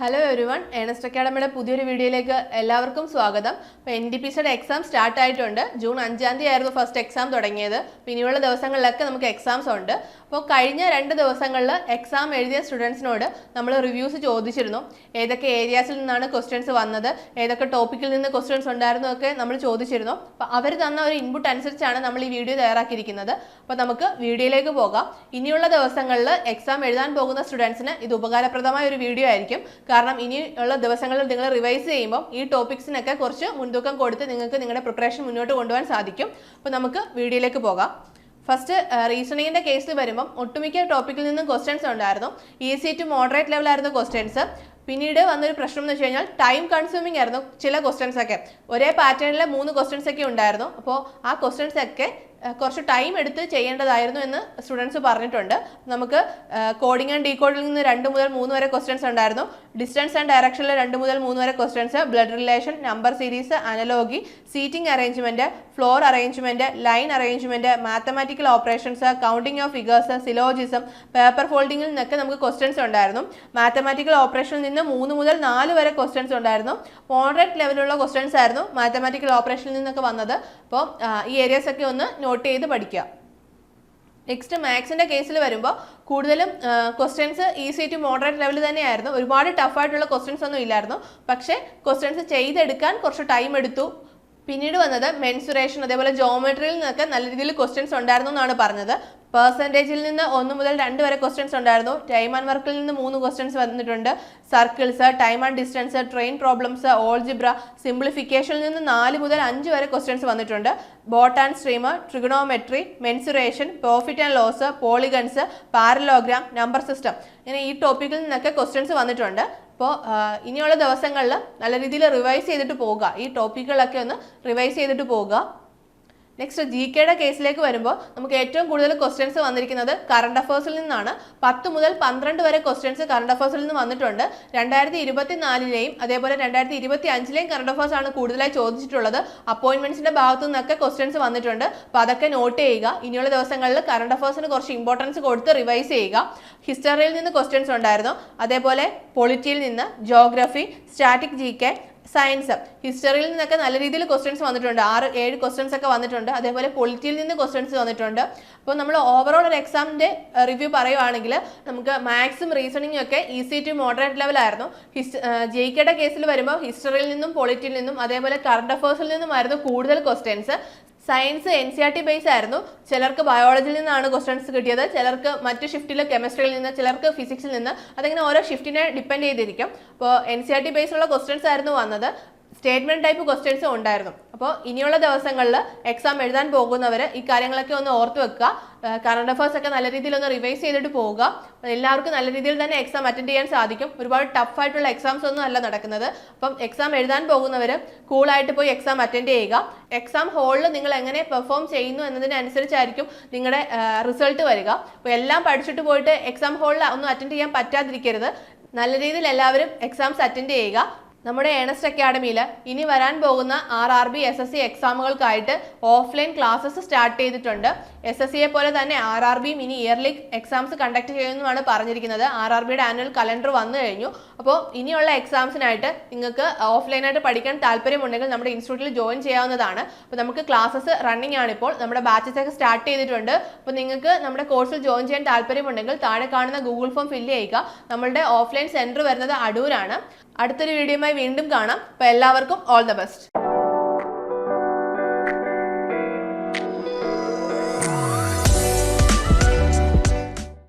Hello everyone Ernest അക്കാഡമിയുടെ പുതിയൊരു വീഡിയോയിലേക്ക് എല്ലാവർക്കും സ്വാഗതം. അപ്പോൾ എൻ ഡി പി സിയുടെ എക്സാം സ്റ്റാർട്ട് ആയിട്ടുണ്ട്. ജൂൺ അഞ്ചാം തീയതി ആയിരുന്നു ഫസ്റ്റ് എക്സാം തുടങ്ങിയത്. ഇനിയുള്ള ദിവസങ്ങളിലൊക്കെ നമുക്ക് എക്സാംസ് ഉണ്ട്. അപ്പോൾ കഴിഞ്ഞ രണ്ട് ദിവസങ്ങളിൽ എക്സാം എഴുതിയ സ്റ്റുഡൻസിനോട് നമ്മൾ റിവ്യൂസ് ചോദിച്ചിരുന്നു. ഏതൊക്കെ ഏരിയാസിൽ നിന്നാണ് ക്വസ്റ്റ്യൻസ് വന്നത്? ഏതൊക്കെ ടോപ്പിക്കിൽ നിന്ന് ക്വസ്റ്റ്യൻസ് ഉണ്ടായിരുന്നു ഒക്കെ നമ്മൾ ചോദിച്ചിരുന്നു. അപ്പോൾ അവർ തന്ന ഒരു ഇൻപുട്ട് അനുസരിച്ചാണ് നമ്മൾ ഈ വീഡിയോ തയ്യാറാക്കിയിരിക്കുന്നത്. അപ്പോൾ നമുക്ക് വീഡിയോയിലേക്ക് പോകാം. ഇനിയുള്ള ദിവസങ്ങളിൽ എക്സാം എഴുതാൻ പോകുന്ന സ്റ്റുഡൻസിന് ഇത് ഉപകാരപ്രദമായ ഒരു വീഡിയോ ആയിരിക്കും. കാരണം ഇനിയുള്ള ദിവസങ്ങളിൽ നിങ്ങൾ റിവൈസ് ചെയ്യുമ്പോൾ ഈ ടോപ്പിക്സിനൊക്കെ കുറച്ച് മുൻതൂക്കം കൊടുത്ത് നിങ്ങൾക്ക് നിങ്ങളുടെ പ്രിപ്പറേഷൻ മുന്നോട്ട് കൊണ്ടുപോകാൻ സാധിക്കും. അപ്പോൾ നമുക്ക് വീഡിയോയിലേക്ക് പോകാം. ഫസ്റ്റ് റീസണിങ്ങിന്റെ കേസിൽ വരുമ്പം ഒട്ടുമിക്ക ടോപ്പിക്കിൽ നിന്നും ക്വസ്റ്റ്യൻസ് ഉണ്ടായിരുന്നു. ഈസി ടു മോഡറേറ്റ് ലെവലായിരുന്നു ക്വസ്റ്റ്യൻസ് പിന്നീട് വന്നൊരു പ്രശ്നം എന്ന് വെച്ച് കഴിഞ്ഞാൽ ടൈം കൺസ്യൂമിംഗ് ആയിരുന്നു ചില ക്വസ്റ്റ്യൻസ് ഒക്കെ. ഒരേ പാറ്റേണിലെ മൂന്ന് ക്വസ്റ്റ്യൻസ് ഒക്കെ ഉണ്ടായിരുന്നു. അപ്പോൾ ആ ക്വസ്റ്റ്യൻസ് ഒക്കെ കുറച്ച് ടൈം എടുത്ത് ചെയ്യേണ്ടതായിരുന്നു എന്ന് സ്റ്റുഡൻസ് പറഞ്ഞിട്ടുണ്ട്. നമുക്ക് കോഡിംഗ് ആൻഡ് ഡീകോഡിൽ നിന്ന് രണ്ട് മുതൽ മൂന്ന് വരെ ക്വസ്റ്റ്യൻസ് ഉണ്ടായിരുന്നു. ഡിസ്റ്റൻസ് ആൻഡ് ഡയറക്ഷനിൽ രണ്ട് മുതൽ മൂന്ന് വരെ questions blood relation number series analogy seating arrangement floor arrangement line arrangement mathematical operations counting of figures syllogism paper ഫോൾഡിങ്ങിൽ നിന്നൊക്കെ നമുക്ക് ക്വസ്റ്റ്യൻസ് ഉണ്ടായിരുന്നു. മാത്തമാറ്റിക്കൽ ഓപ്പറേഷനിൽ നിന്ന് മൂന്ന് മുതൽ നാല് വരെ ക്വസ്റ്റ്യൻസ് ഉണ്ടായിരുന്നു. മോഡറേറ്റ് ലെവലുള്ള ക്വസ്റ്റ്യൻസ് ആയിരുന്നു മാത്തമാറ്റിക്കൽ ഓപ്പറേഷനിൽ നിന്നൊക്കെ വന്നത്. അപ്പോൾ ഈ ഏരിയസൊക്കെ ഒന്ന് നോട്ട് ചെയ്ത് പഠിക്കുക. നെക്സ്റ്റ് മാത്സിന്റെ കേസിൽ വരുമ്പോൾ കൂടുതലും questions easy to moderate level തന്നെയായിരുന്നു. ഒരുപാട് ടഫായിട്ടുള്ള ക്വസ്റ്റ്യൻസ് ഒന്നും ഇല്ലായിരുന്നു. പക്ഷേ ക്വസ്റ്റ്യൻസ് ചെയ്തെടുക്കാൻ കുറച്ച് ടൈം എടുത്തു. പിന്നീട് വന്നത് മെൻസുറേഷൻ അതേപോലെ ജോമെട്രിയിൽ നിന്നൊക്കെ നല്ല രീതിയിൽ ക്വസ്റ്റ്യൻസ് ഉണ്ടായിരുന്നു എന്നാണ് പറഞ്ഞത്. പെർസെന്റേജിൽ നിന്ന് ഒന്ന് മുതൽ രണ്ട് വരെ ക്വസ്റ്റ്യൻസ് ഉണ്ടായിരുന്നു. ടൈം ആൻഡ് വർക്കിൽ നിന്ന് മൂന്ന് ക്വസ്റ്റ്യൻസ് വന്നിട്ടുണ്ട്. Circles time and distance train problems algebra സിംപ്ലിഫിക്കേഷനിൽ നിന്ന് നാല് മുതൽ അഞ്ച് വരെ ക്വസ്റ്റ്യൻസ് വന്നിട്ടുണ്ട്. Boat and stream trigonometry mensuration profit and loss polygons parallelogram number system ഇങ്ങനെ ഈ ടോപ്പിക്കിൽ നിന്നൊക്കെ ക്വസ്റ്റ്യൻസ് വന്നിട്ടുണ്ട്. അപ്പോൾ ഇനിയുള്ള ദിവസങ്ങളിൽ നല്ല രീതിയിൽ റിവൈസ് ചെയ്തിട്ട് പോവുക. ഈ ടോപ്പിക്കുകളൊക്കെ ഒന്ന് റിവൈസ് ചെയ്തിട്ട് പോവുക. നെക്സ്റ്റ് ജി കെയുടെ കേസിലേക്ക് വരുമ്പോൾ നമുക്ക് ഏറ്റവും കൂടുതൽ ക്വസ്റ്റ്യൻസ് വന്നിരിക്കുന്നത് കറണ്ട് അഫേഴ്സിൽ നിന്നാണ്. പത്ത് മുതൽ പന്ത്രണ്ട് വരെ ക്വസ്റ്റ്യൻസ് കറണ്ട് അഫേഴ്സിൽ നിന്ന് വന്നിട്ടുണ്ട്. രണ്ടായിരത്തി ഇരുപത്തി നാലിലെയും അതേപോലെ രണ്ടായിരത്തി ഇരുപത്തി അഞ്ചിലെയും കറണ്ട് അഫേഴ്സ് ആണ് കൂടുതലായി ചോദിച്ചിട്ടുള്ളത്. അപ്പോയിന്റ്മെന്റ്സിന്റെ ഭാഗത്തു നിന്നൊക്കെ ക്വസ്റ്റ്യൻസ് വന്നിട്ടുണ്ട്. അപ്പോൾ അതൊക്കെ നോട്ട് ചെയ്യുക. ഇനിയുള്ള ദിവസങ്ങളിൽ കറണ്ട് അഫേഴ്സിന് കുറച്ച് ഇമ്പോർട്ടൻസ് കൊടുത്ത് റിവൈസ് ചെയ്യുക. ഹിസ്റ്ററിയിൽ നിന്ന് ക്വസ്റ്റ്യൻസ് ഉണ്ടായിരുന്നു. അതേപോലെ പൊളിറ്റിയിൽ നിന്ന് geography static G K science ഹിസ്റ്ററിയിൽ നിന്നൊക്കെ നല്ല രീതിയിൽ ക്വസ്റ്റ്യൻസ് വന്നിട്ടുണ്ട്. ആറ് ഏഴ് ക്വസ്റ്റ്യൻസ് ഒക്കെ വന്നിട്ടുണ്ട്. അതേപോലെ പൊളിറ്റിയിൽ നിന്ന് ക്വസ്റ്റ്യൻസ് വന്നിട്ടുണ്ട്. അപ്പോൾ നമ്മൾ ഓവറോൾ ഒരു എക്സാമിന്റെ റിവ്യൂ പറയുവാണെങ്കിൽ നമുക്ക് മാത്സും റീസണിങ്ങും ഒക്കെ ഈസി ടു മോഡറേറ്റ് ലെവലായിരുന്നു ഹിസ് കെയുടെ കേസിൽ വരുമ്പോൾ ഹിസ്റ്ററിയിൽ നിന്നും പൊളിറ്റിയിൽ നിന്നും അതേപോലെ കറണ്ട് അഫേഴ്സിൽ നിന്നുമായിരുന്നു കൂടുതൽ questions science N C R T base ആയിരുന്നു. ചിലർക്ക് ബയോളജിയിൽ നിന്നാണ് ക്വസ്റ്റ്യൻസ് കിട്ടിയത്. ചിലർക്ക് മറ്റ് ഷിഫ്റ്റിൽ കെമിസ്ട്രിയിൽ നിന്ന് ചിലർക്ക് ഫിസിക്സിൽ നിന്ന്. അതിങ്ങനെ ഓരോ ഷിഫ്റ്റിനെ ഡിപ്പെൻഡ് ചെയ്തിരിക്കും. അപ്പോൾ എൻ സി ആർ ടി ബേസിലുള്ള ക്വസ്റ്റ്യൻസ് ആയിരുന്നു വന്നത്. സ്റ്റേറ്റ്മെന്റ് ടൈപ്പ് ക്വസ്റ്റ്യൻസും ഉണ്ടായിരുന്നു. അപ്പോൾ ഇനിയുള്ള ദിവസങ്ങളിൽ എക്സാം എഴുതാൻ പോകുന്നവർ ഈ കാര്യങ്ങളൊക്കെ ഒന്ന് ഓർത്ത് വെക്കുക. കറണ്ട് അഫേഴ്സ് ഒക്കെ നല്ല രീതിയിൽ ഒന്ന് റിവൈസ് ചെയ്തിട്ട് പോവുക. എല്ലാവർക്കും നല്ല രീതിയിൽ തന്നെ എക്സാം അറ്റൻഡ് ചെയ്യാൻ സാധിക്കും. ഒരുപാട് ടഫ് ആയിട്ടുള്ള എക്സാംസ് ഒന്നും അല്ല നടക്കുന്നത്. അപ്പം എക്സാം എഴുതാൻ പോകുന്നവർ കൂളായിട്ട് പോയി എക്സാം അറ്റൻഡ് ചെയ്യുക. എക്സാം ഹോളിൽ നിങ്ങൾ എങ്ങനെ പെർഫോം ചെയ്യുന്നു എന്നതിനനുസരിച്ചായിരിക്കും നിങ്ങളുടെ റിസൾട്ട് വരിക. അപ്പോൾ എല്ലാം പഠിച്ചിട്ട് പോയിട്ട് എക്സാം ഹോളിൽ ഒന്നും അറ്റൻഡ് ചെയ്യാൻ പറ്റാതിരിക്കരുത്. നല്ല രീതിയിൽ എല്ലാവരും എക്സാംസ് അറ്റൻഡ് ചെയ്യുക. നമ്മുടെ ഏണസ്റ്റ് അക്കാഡമിയിൽ ഇനി വരാൻ പോകുന്ന R R B S S C എക്സാമുകൾക്കായിട്ട് offline classes start ചെയ്തിട്ടുണ്ട്. എസ് എസ് സിയെ പോലെ തന്നെ ആർ ആർ ബിയും ഇനി ഇയർലി എക്സാംസ് കണ്ടക്ട് ചെയ്യുമെന്നാണ് പറഞ്ഞിരിക്കുന്നത്. ആർ ആർ ബിയുടെ ആനുവൽ കലണ്ടർ വന്നു കഴിഞ്ഞു. അപ്പോൾ ഇനിയുള്ള എക്സാംസിനായിട്ട് നിങ്ങൾക്ക് ഓഫ്ലൈനായിട്ട് പഠിക്കാൻ താല്പര്യമുണ്ടെങ്കിൽ നമ്മുടെ ഇൻസ്റ്റിറ്റ്യൂട്ടിൽ ജോയിൻ ചെയ്യാവുന്നതാണ്. അപ്പോൾ നമുക്ക് ക്ലാസ്സസ് റണ്ണിംഗ് ആണ് ഇപ്പോൾ നമ്മുടെ ബാച്ചസ് ഒക്കെ സ്റ്റാർട്ട് ചെയ്തിട്ടുണ്ട്. അപ്പോൾ നിങ്ങൾക്ക് നമ്മുടെ കോഴ്സിൽ ജോയിൻ ചെയ്യാൻ താല്പര്യമുണ്ടെങ്കിൽ താഴെ കാണുന്ന ഗൂഗിൾ ഫോം ഫില്ല് ചെയ്യുക. നമ്മളുടെ ഓഫ്ലൈൻ സെന്റർ വരുന്നത് അടൂരാണ്. അടുത്തൊരു വീഡിയോയുമായി വീണ്ടും കാണാം. അപ്പോൾ എല്ലാവർക്കും ഓൾ ദ ബെസ്റ്റ്